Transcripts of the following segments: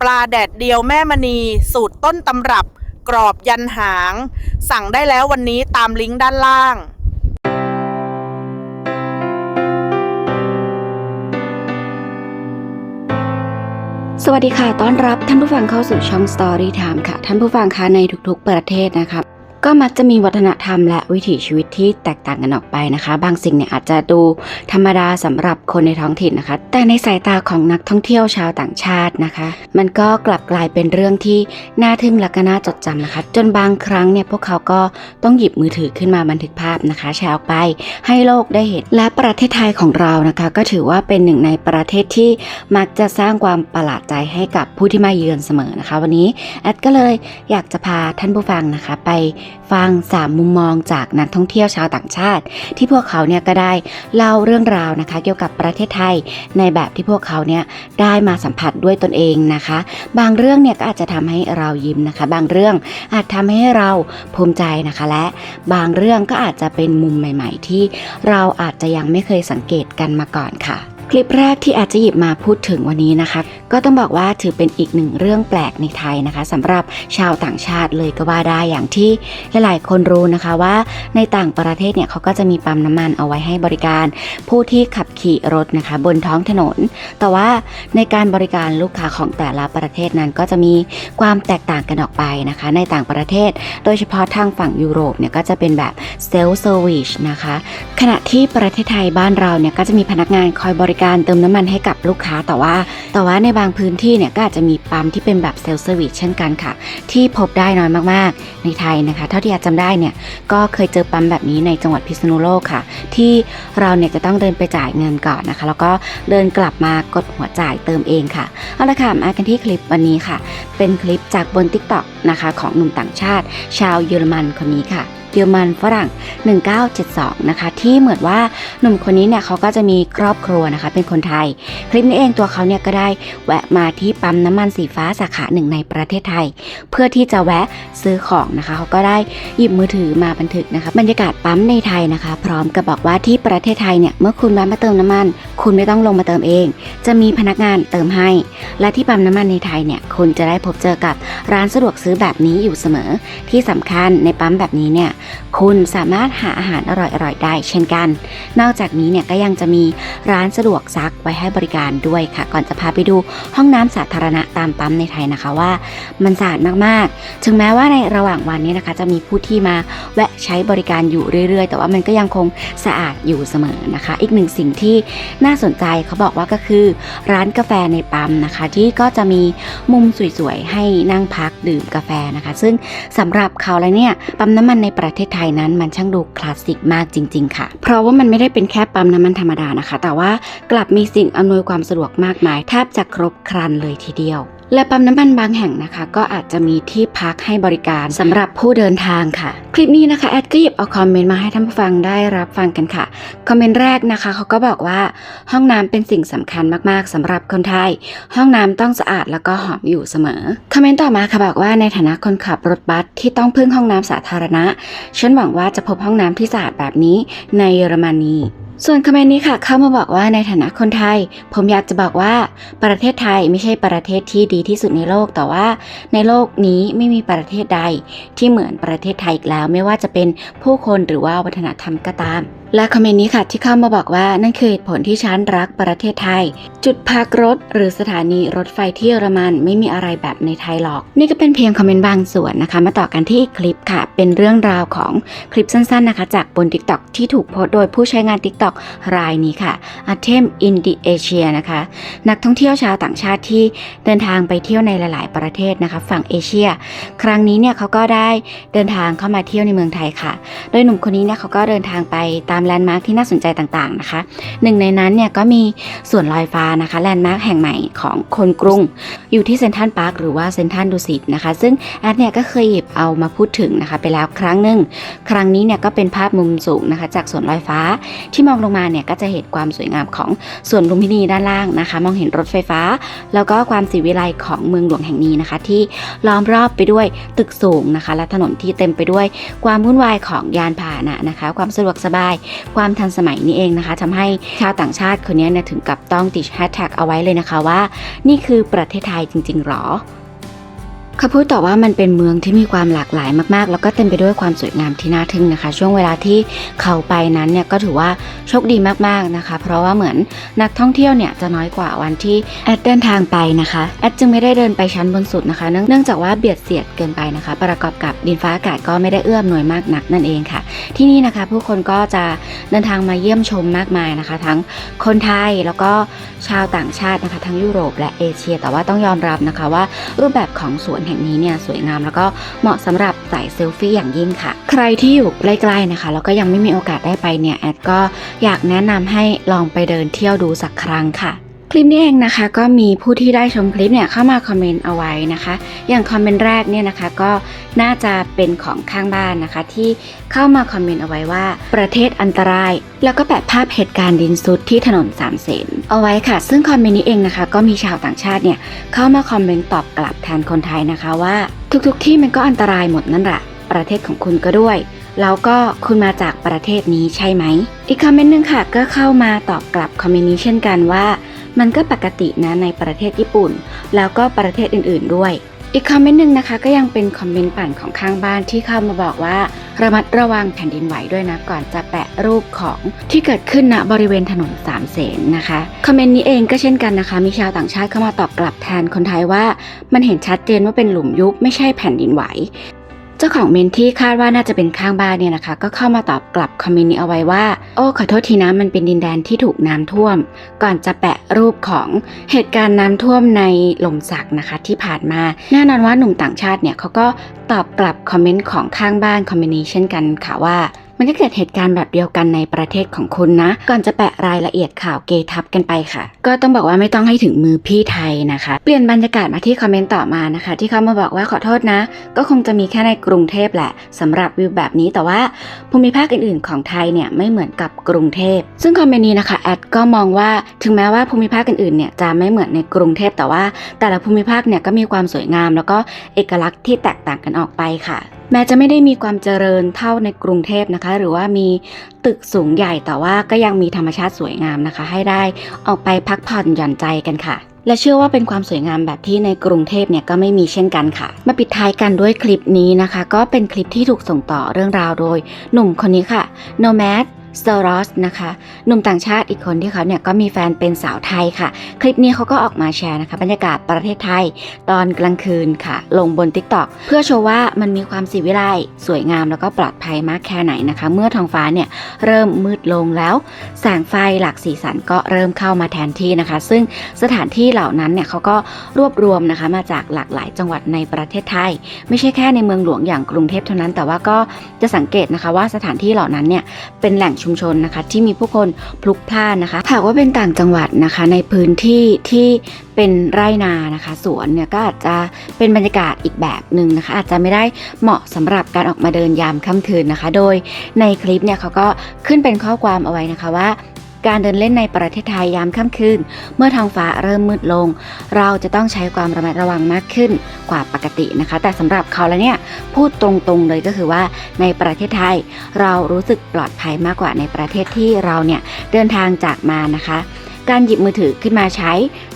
ปลาแดดเดียวแม่มณี สูตรต้นตำรับ กรอบยันหาง สั่งได้แล้ววันนี้ตามลิงก์ด้านล่างสวัสดีค่ะ ต้อนรับท่านผู้ฟังเข้าสู่ช่อง Story Time ค่ะ ท่านผู้ฟังคะในทุกๆประเทศนะคะ ก็มักจะมีวัฒนธรรมและวิถีชีวิตที่แตกต่างกันออกไปนะคะ บางสิ่งเนี่ยอาจจะดูธรรมดาสำหรับคนในท้องถิ่นนะคะ แต่ในสายตาของนักท่องเที่ยวชาวต่างชาตินะคะ มันก็กลับกลายเป็นเรื่องที่น่าทึ่งและก็น่าจดจำนะคะ จนบางครั้งเนี่ยพวกเขาก็ต้องหยิบมือถือขึ้นมาบันทึกภาพนะคะ แชร์ออกไปให้โลกได้เห็น และประเทศไทยของเรานะคะ ก็ถือว่าเป็นหนึ่งในประเทศที่มักจะสร้างความประหลาดใจให้กับผู้ที่มาเยือนเสมอนะคะ วันนี้แอดก็เลยอยากจะพาท่านผู้ฟังนะคะไปฟังสามมุมมองจากนักท่องเที่ยวชาวต่างชาติ ที่พวกเขาเนี่ยก็ได้เล่าเรื่องราวนะคะ เกี่ยวกับประเทศไทย ในแบบที่พวกเขาเนี่ยได้มาสัมผัสด้วยตนเองนะคะ บางเรื่องเนี่ยก็อาจจะทำให้เรายิ้มนะคะ บางเรื่องอาจทำให้เราภูมิใจนะคะ และบางเรื่องก็อาจจะเป็นมุมใหม่ ๆ ที่เราอาจจะยังไม่เคยสังเกตกันมาก่อนค่ะ คลิปแรกที่อาจจะหยิบมาพูดถึงวันนี้นะคะ ก็ต้องบอกว่าถือเป็นอีกหนึ่งเรื่องแปลกในไทยนะคะสำหรับชาวต่างชาติเลยก็ว่าได้อย่างที่หลายๆ คนรู้นะคะว่าในต่างประเทศเนี่ยเขาก็จะมีปั๊มน้ำมันเอาไว้ให้บริการ ผู้ที่ขับขี่รถนะคะ บนท้องถนน แต่ว่าในการบริการลูกค้าของแต่ละประเทศนั้นก็จะมีความแตกต่างกันออกไปนะคะ ในต่างประเทศ โดยเฉพาะทางฝั่งยุโรปเนี่ยก็จะเป็นแบบเซลฟ์เซอร์วิสนะคะขณะที่ประเทศไทยบ้านเราเนี่ยก็จะมีพนักงานคอยบริการเติมน้ำมันให้กับลูกค้าแต่ว่า แต่ว่าในบางพื้นที่เนี่ยก็อาจจะมีปั๊มที่เป็นแบบเซลฟ์เซอร์วิสเช่นกันค่ะ ที่พบได้น้อยมากๆ ในไทยนะคะ เท่าที่อาจจำได้เนี่ยก็เคยเจอปั๊มแบบนี้ในจังหวัดพิษณุโลกค่ะ ที่เราเนี่ยจะต้องเดินไปจ่ายเงินก่อนนะคะ แล้วก็เดินกลับมากดหัวจ่ายเติมเองค่ะเอาละค่ะมากันที่คลิปวันนี้ค่ะ เป็นคลิปจากบน t ิ k t o k นะคะของหนุ่มต่างชาติ ชาวเยอรมันคนนี้ค่ะ เยอรมันฝรั่ง 1972 นะคะ ที่เหมือนว่าหนุ่มคนนี้เนี่ยเขาก็จะมีครอบครัวนะคะ เป็นคนไทย คลิปนี้เองตัวเขาเนี่ยก็ได้แวะมาที่ปั๊มน้ำมันสีฟ้าสาขาหนึ่งในประเทศไทย เพื่อที่จะแวะซื้อของนะคะ เขาก็ได้หยิบมือถือมาบันทึกนะคะบรรยากาศปั๊มในไทยนะคะ พร้อมกับบอกว่าที่ประเทศไทยเนี่ยเมื่อคุณแวะมาเติมน้ำมัน คุณไม่ต้องลงมาเติมเอง จะมีพนักงานเติมให้ และที่ปั๊มน้ำมันในไทยเนี่ยคุณจะได้พบเจอกับร้านสะดวกซื้อแบบนี้อยู่เสมอ ที่สำคัญในปั๊มแบบนี้เนี่ยคุณสามารถหาอาหารอร่อยๆได้เช่นกัน นอกจากนี้เนี่ยก็ยังจะมีร้านสะดวกซักไว้ให้บริการด้วยค่ะ ก่อนจะพาไปดูห้องน้ำสาธารณะตามปั๊มในไทยนะคะว่า มันสะอาดมากๆ ถึงแม้ว่าในระหว่างวันนี้นะคะ จะมีผู้ที่มาแวะใช้บริการอยู่เรื่อยๆ แต่ว่ามันก็ยังคงสะอาดอยู่เสมอนะคะ อีกหนึ่งสิ่งที่น่าสนใจเขาบอกว่าก็คือ ร้านกาแฟในปั๊มนะคะ ที่ก็จะมีมุมสวยๆให้นั่งพักดื่มกาแฟนะคะ ซึ่งสำหรับเขาแล้วเนี่ยปั๊มน้ำมันในประประเทศไทยนั้นมันช่างดูคลาสสิกมากจริง ๆ ค่ะ เพราะว่ามันไม่ได้เป็นแค่ปั๊มน้ำมันธรรมดานะคะ แต่ว่ากลับมีสิ่งอำนวยความสะดวกมากมายแทบจะครบครันเลยทีเดียว และปั๊มน้ำมันบางแห่งนะคะ ก็อาจจะมีที่พักให้บริการสำหรับผู้เดินทางค่ะ คลิปนี้นะคะแอดก็หยิบเอาคอมเมนต์มาให้ท่านผู้ฟังได้รับฟังกันค่ะ คอมเมนต์แรกนะคะเขาก็บอกว่าห้องน้ำเป็นสิ่งสำคัญมากๆสำหรับคนไทย ห้องน้ำต้องสะอาดแล้วก็หอมอยู่เสมอ คอมเมนต์ต่อมาค่ะบอกว่าในฐานะคนขับรถบัสที่ต้องพึ่งห้องน้ำสาธารณะฉันหวังว่าจะพบห้องน้ำที่สะอาดแบบนี้ในเยอรมนี ส่วนคอมเมนต์นี้ค่ะเข้ามาบอกว่าในฐานะคนไทย ผมอยากจะบอกว่าประเทศไทยไม่ใช่ประเทศที่ดีที่สุดในโลกแต่ว่าในโลกนี้ไม่มีประเทศใด ที่เหมือนประเทศไทยอีกแล้ว ไม่ว่าจะเป็นผู้คนหรือว่าวัฒนธรรมก็ตามและคอมเมนต์นี้ค่ะที่เข้ามาบอกว่านั่นคือเหตุผลที่ฉันรักประเทศไทย จุดพักรถ หรือสถานีรถไฟที่เยอรมันไม่มีอะไรแบบในไทยหรอก นี่ก็เป็นเพียงคอมเมนต์บางส่วนนะคะ มาต่อกันที่อีกคลิปค่ะ เป็นเรื่องราวของคลิปสั้นๆนะคะ จากบน TikTok ที่ถูกโพสต์โดยผู้ใช้งาน TikTok รายนี้ค่ะ a t e m in the Asia นะคะนักท่องเที่ยวชาวต่างชาติที่เดินทางไปเที่ยวในหลาย ๆ ประเทศนะคะฝั่งเอเชีย ครั้งนี้เนี่ยเขาก็ได้เดินทางเข้ามาเที่ยวในเมืองไทยค่ะ โดยหนุ่มคนนี้เนี่ยเขาก็เดินทางไปตามแลนด์มาร์คที่น่าสนใจต่างๆนะคะ หนึ่งในนั้นเนี่ยก็มีสวนลอยฟ้านะคะแลนด์มาร์คแห่งใหม่ของคนกรุง อยู่ที่เซนทรัลพาร์คหรือว่าเซนทรัลดุสิตนะคะ ซึ่งแอดเนี่ยก็เคยหยิบเอามาพูดถึงนะคะ ไปแล้วครั้งหนึ่งครั้งนี้เนี่ยก็เป็นภาพมุมสูงนะคะ จากสวนลอยฟ้าที่มองลงมาเนี่ยก็จะเห็นความสวยงามของสวนลุมพินีด้านล่างนะคะ มองเห็นรถไฟฟ้า แล้วก็ความสีวิไลของเมืองหลวงแห่งนี้นะคะ ที่ล้อมรอบไปด้วยตึกสูงนะคะ และถนนที่เต็มไปด้วยความวุ่นวายของยานพาหนะนะคะ ความสะดวกสบายความทันสมัยนี้เองนะคะทำให้ชาวต่างชาติคนนี้เนี่ยถึงกับต้องติดแฮชแท็กเอาไว้เลยนะคะว่า นี่คือประเทศไทยจริง ๆหรอ เขาพูดต่อว่ามันเป็นเมืองที่มีความหลากหลายมากๆ แล้วก็เต็มไปด้วยความสวยงามที่น่าทึ่งนะคะ ช่วงเวลาที่เขาไปนั้นเนี่ยก็ถือว่าโชคดีมากๆนะคะ เพราะว่าเหมือนนักท่องเที่ยวเนี่ยจะน้อยกว่าวันที่แอดเดินทางไปนะคะแอดจึงไม่ได้เดินไปชั้นบนสุดนะคะเนื่องเนื่องจากว่าเบียดเสียดเกินไปนะคะ ประกอบกับดินฟ้าอากาศก็ไม่ได้เอื้อมหน่วยมากนักนั่นเองค่ะ ที่นี่นะคะผู้คนก็จะเดินทางมาเยี่ยมชมมากมายนะคะ ทั้งคนไทยแล้วก็ชาวต่างชาตินะคะ ทั้งยุโรปและเอเชีย แต่ว่าต้องยอมรับนะคะว่ารูปแบบของสวนแห่งนี้เนี่ยสวยงามแล้วก็เหมาะสำหรับสายเซลฟี่อย่างยิ่งค่ะ ใครที่อยู่ใกล้ๆนะคะแล้วก็ยังไม่มีโอกาสได้ไปเนี่ยแอดก็อยากแนะนำให้ลองไปเดินเที่ยวดูสักครั้งค่ะ คลิปนี้เองนะคะก็มีผู้ที่ได้ชมคลิปเนี่ยเข้ามาคอมเมนต์เอาไว้นะคะ อย่างคอมเมนต์แรกเนี่ยนะคะก็น่าจะเป็นของข้างบ้านนะคะ ที่เข้ามาคอมเมนต์เอาไว้ว่า ประเทศอันตราย แล้วก็แปะภาพเหตุการณ์ดินซุดที่ถนนสามเสนเอาไว้ค่ะ ซึ่งคอมเมนต์นี้เองนะคะ ก็มีชาวต่างชาติเนี่ยเข้ามาคอมเมนต์ตอบกลับแทนคนไทยนะคะว่า ทุกๆที่มันก็อันตรายหมดนั่นแหละประเทศของคุณก็ด้วยแล้วก็คุณมาจากประเทศนี้ใช่ไหม อีกคอมเมนต์หนึ่งค่ะก็เข้ามาตอบกลับคอมเมนต์นี้เช่นกันว่า มันก็ปกตินะในประเทศญี่ปุ่น แล้วก็ประเทศอื่นๆด้วย อีกคอมเมนต์หนึ่งนะคะ ก็ยังเป็นคอมเมนต์ปั่นของข้างบ้านที่เข้ามาบอกว่า ระมัดระวังแผ่นดินไหวด้วยนะ ก่อนจะแปะรูปของที่เกิดขึ้นณบริเวณถนนสามเสนนะคะ คอมเมนต์นี้เองก็เช่นกันนะคะ มีชาวต่างชาติเข้ามาตอบกลับแทนคนไทยว่า มันเห็นชัดเจนว่าเป็นหลุมยุบไม่ใช่แผ่นดินไหว เจ้าของเมนที่คาดว่าน่าจะเป็นข้างบ้านเนี่ยนะคะ ก็เข้ามาตอบกลับคอมเมนต์นี้เอาไว้ว่า โอ้ขอโทษทีนะมันเป็นดินแดนที่ถูกน้ำท่วม ก่อนจะแปะรูปของเหตุการณ์น้ำท่วมในหล่มสักนะคะที่ผ่านมา แน่นอนว่าหนุ่มต่างชาติเนี่ยเขาก็ตอบกลับคอมเมนต์ของข้างบ้านคอมเมนต์นี้เช่นกันค่ะว่า มันก็เกิดเหตุการณ์แบบเดียวกันในประเทศของคุณนะ ก่อนจะแปะรายละเอียดข่าวเกทับกันไปค่ะ ก็ต้องบอกว่าไม่ต้องให้ถึงมือพี่ไทยนะคะ เปลี่ยนบรรยากาศมาที่คอมเมนต์ต่อมานะคะ ที่เขามาบอกว่าขอโทษนะ ก็คงจะมีแค่ในกรุงเทพแหละสำหรับวิวแบบนี้แต่ว่าภูมิภาคอื่นๆ ของไทยเนี่ยไม่เหมือนกับกรุงเทพ ซึ่งคอมเมนต์นี้นะคะแอดก็มองว่าถึงแม้ว่าภูมิภาคอื่นๆเนี่ยจะไม่เหมือนในกรุงเทพแต่ว่า แต่ละภูมิภาคเนี่ยก็มีความสวยงาม แล้วก็เอกลักษณ์ที่แตกต่างกันออกไปค่ะแม้จะไม่ได้มีความเจริญเท่าในกรุงเทพนะคะ หรือว่ามีตึกสูงใหญ่แต่ว่าก็ยังมีธรรมชาติสวยงามนะคะ ให้ได้ออกไปพักผ่อนหย่อนใจกันค่ะ และเชื่อว่าเป็นความสวยงามแบบที่ในกรุงเทพเนี่ยก็ไม่มีเช่นกันค่ะ มาปิดท้ายกันด้วยคลิปนี้นะคะ ก็เป็นคลิปที่ถูกส่งต่อเรื่องราวโดย หนุ่มคนนี้ค่ะ Nomad s t o r o s นะคะหนุ่มต่างชาติอีกคนที่เขาเนี่ยก็มีแฟนเป็นสาวไทยค่ะ คลิปนี้เขาก็ออกมาแชร์นะคะ บรรยากาศประเทศไทยตอนกลางคืนค่ะ ลงบน TikTok เพื่อโชว์ว่ามันมีความสีวิไลสวยงามแล้วก็ปลอดภัยมากแค่ไหนนะคะ เมื่อท้องฟ้าเนี่ยเริ่มมืดลงแล้ว แสงไฟหลากสีสันก็เริ่มเข้ามาแทนที่นะคะ ซึ่งสถานที่เหล่านั้นเนี่ยเขาก็รวบรวมนะคะมาจากหลากหลายจังหวัดในประเทศไทย ไม่ใช่แค่ในเมืองหลวงอย่างกรุงเทพเท่านั้น แต่ว่าก็จะสังเกตนะคะว่าสถานที่เหล่านั้นเนี่ยเป็นแหล่งชมชนนะคะ ที่มีผู้คนพลุกพล่านนะคะ หากว่าเป็นต่างจังหวัดนะคะ ในพื้นที่ที่เป็นไร่นานะคะ สวนเนี่ยก็อาจจะเป็นบรรยากาศอีกแบบหนึ่งนะคะ อาจจะไม่ได้เหมาะสำหรับการออกมาเดินยามค่ำคืนนะคะ โดยในคลิปเนี่ยเขาก็ขึ้นเป็นข้อความเอาไว้นะคะว่า การเดินเล่นในประเทศไทยยามค่ำคืน เมื่อท้องฟ้าเริ่มมืดลง เราจะต้องใช้ความระมัดระวังมากขึ้นกว่าปกตินะคะ แต่สำหรับเขาแล้วเนี่ยพูดตรงๆเลยก็คือว่าในประเทศไทย เรารู้สึกปลอดภัยมากกว่าในประเทศที่เราเนี่ยเดินทางจากมานะคะ การหยิบมือถือขึ้นมาใช้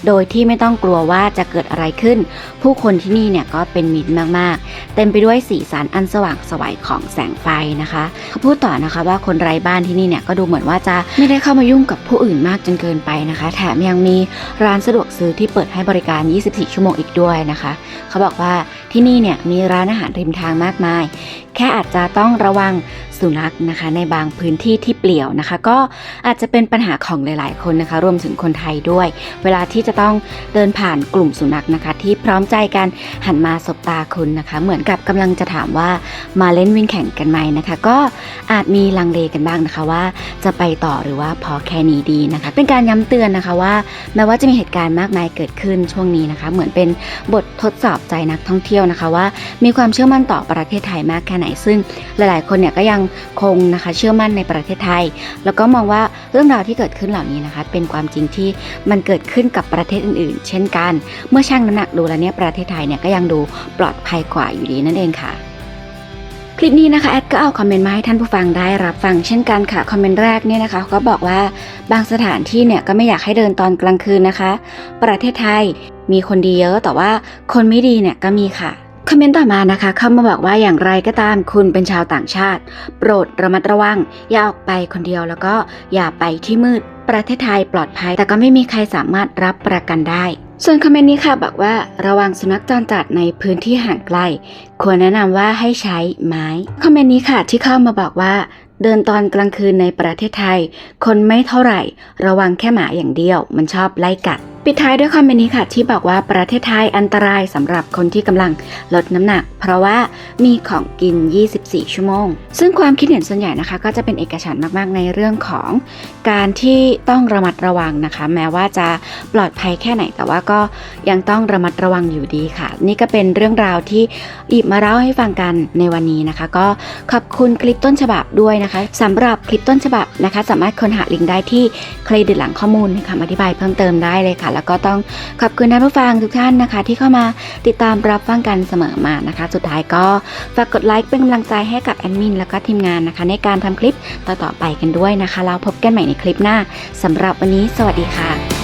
โดยที่ไม่ต้องกลัวว่าจะเกิดอะไรขึ้น ผู้คนที่นี่เนี่ยก็เป็นมิตรมากๆ เต็มไปด้วยสีสันอันสว่างสวัยของแสงไฟนะคะเขาพูดต่อนะคะว่าคนไร้บ้านที่นี่เนี่ยก็ดูเหมือนว่าจะไม่ได้เข้ามายุ่งกับผู้อื่นมากจนเกินไปนะคะ แถมยังมีร้านสะดวกซื้อที่เปิดให้บริการ 24 ชั่วโมงอีกด้วยนะคะ เขาบอกว่าที่นี่เนี่ยมีร้านอาหารริมทางมากมาย แค่อาจจะต้องระวัง สุนัขนะคะ ในบางพื้นที่ที่เปลี่ยวนะคะ ก็อาจจะเป็นปัญหาของหลาย ๆ คนนะคะ รวมถึงคนไทยด้วย เวลาที่จะต้องเดินผ่านกลุ่มสุนัขนะคะ ที่พร้อมใจกันหันมาสบตาคุณนะคะ เหมือนกับกำลังจะถามว่ามาเล่นวิ่งแข่งกันไหมนะคะ ก็อาจมีลังเลกันบ้างนะคะว่าจะไปต่อหรือว่าพอแค่นี้ดีนะคะ เป็นการย้ำเตือนนะคะว่าแม้ว่าจะมีเหตุการณ์มากมายเกิดขึ้นช่วงนี้นะคะ เหมือนเป็นบททดสอบใจนักท่องเที่ยวนะคะว่า มีความเชื่อมั่นต่อประเทศไทยมากแค่ไหนซึ่งหลาย ๆ คนเนี่ยก็ยังคงนะคะเชื่อมั่นในประเทศไทย แล้วก็มองว่าเรื่องราวที่เกิดขึ้นเหล่านี้นะคะเป็นความจริงที่มันเกิดขึ้นกับประเทศอื่นๆ เช่นกัน เมื่อชั่งน้ำหนักดูแล้วเนี่ยประเทศไทยเนี่ยก็ยังดูปลอดภัยกว่าอยู่ดีนั่นเองค่ะคลิปนี้นะคะแอดก็เอาคอมเมนต์มาให้ท่านผู้ฟังได้รับฟังเช่นกันค่ะคอมเมนต์แรกเนี่ยนะคะก็บอกว่าบางสถานที่เนี่ยก็ไม่อยากให้เดินตอนกลางคืนนะคะ ประเทศไทยมีคนดีเยอะแต่ว่าคนไม่ดีเนี่ยก็มีค่ะ คอมเมนต์ต่อมานะคะ เข้ามาบอกว่าอย่างไรก็ตามคุณเป็นชาวต่างชาติ โปรดระมัดระวัง อย่าออกไปคนเดียวแล้วก็อย่าไปที่มืด ประเทศไทยปลอดภัย แต่ก็ไม่มีใครสามารถรับประกันได้ ส่วนคอมเมนต์นี้ค่ะบอกว่าระวังสุนัขจรจัดในพื้นที่ห่างไกล ควรแนะนำว่าให้ใช้ไม้คอมเมนต์นี้ค่ะที่เข้ามาบอกว่า เดินตอนกลางคืนในประเทศไทย คนไม่เท่าไหร่ ระวังแค่หมาอย่างเดียว มันชอบไล่กัด ปิดท้ายด้วยคอมเมนต์นี้ค่ะ ที่บอกว่าประเทศไทยอันตรายสำหรับคนที่กำลังลดน้ำหนัก เพราะว่ามีของกิน 24 ชั่วโมง ซึ่งความคิดเห็นส่วนใหญ่นะคะ ก็จะเป็นเอกฉันท์มากๆในเรื่องของการที่ต้องระมัดระวังนะคะ แม้ว่าจะปลอดภัยแค่ไหนแต่ว่าก็ยังต้องระมัดระวังอยู่ดีค่ะ นี่ก็เป็นเรื่องราวที่หยิบมาเล่าให้ฟังกันในวันนี้นะคะ ก็ขอบคุณคลิปต้นฉบับด้วยนะคะสำหรับคลิปต้นฉบับนะคะ สามารถค้นหาลิงก์ได้ที่เครดิตหลังข้อมูลคำอธิบายเพิ่มเติมได้เลยค่ะแล้วก็ต้องขอบคุณท่านผู้ฟังทุกท่านนะคะ ที่เข้ามาติดตามรับฟังกันเสมอมานะคะ สุดท้ายก็ฝากกดไลค์เป็นกำลังใจให้กับแอดมินแล้วก็ทีมงานนะคะ ในการทำคลิปต่อๆไปกันด้วยนะคะ เราพบกันใหม่ในคลิปหน้าสำหรับวันนี้ สวัสดีค่ะ